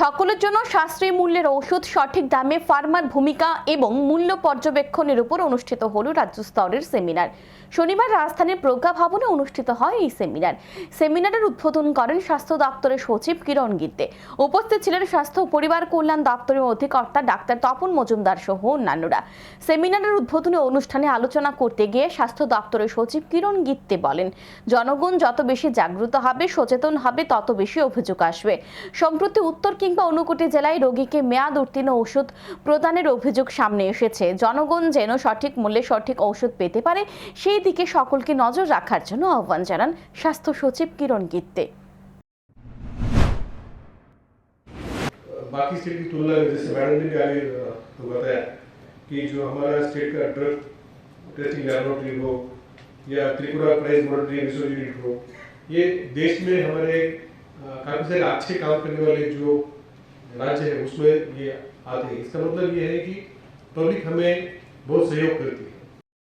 সকলের জন্য সাশ্রয়ী মূল্যের ওষুধ সঠিক দামে ফার্মার ভূমিকা এবং মূল্য পর্যবেক্ষণের উপর অনুষ্ঠিত হল রাজ্য স্তরের সেমিনার শনিবার রাজধানীর প্রজ্ঞা ভবনে অনুষ্ঠিত হয় এই সেমিনার সেমিনারের উদ্বোধন করেন স্বাস্থ্য দপ্তরের সচিব কিরণ গিত্তে উপস্থিত ছিলেন স্বাস্থ্য পরিবার কল্যাণ দপ্তরের অধিকর্তা ডাক্তার তপন মজুমদার সহ অন্যান্যরা। সেমিনারের উদ্বোধনী অনুষ্ঠানে আলোচনা করতে গিয়ে স্বাস্থ্য দপ্তরের সচিব কিরণ গিত্তে বলেন, জনগণ যত বেশি জাগ্রত হবে, সচেতন হবে, তত বেশি অভিযোগ আসবে। সম্প্রতি উত্তর কিংবা ঊনকোটি জেলায় রোগীকে মেয়াদ উত্তীর্ণ ওষুধ প্রদানের অভিযোগ সামনে এসেছে জনগণ যেন সঠিক মূল্যে সঠিক ঔষধ পেতে পারে সেই দিকে সকলকে নজর রাখার জন্য আহ্বান জানান স্বাস্থ্য সচিব কিরণ গিত্তে बाकी स्टेट की तुलना में जैसे मैडम ने भी आगे अ, तो बताया कि जो हमारा स्टेट का ड्रग टेस्टिंग लैबोरेटरी हो या Tripura price monitoring research unit हो ये देश में हमारे अ, काफी सारे अच्छे काम करने वाले जो राज्य है, उसमें ये आते हैं। इसका मतलब ये है कि पब्लिक हमें बहुत सहयोग करती है।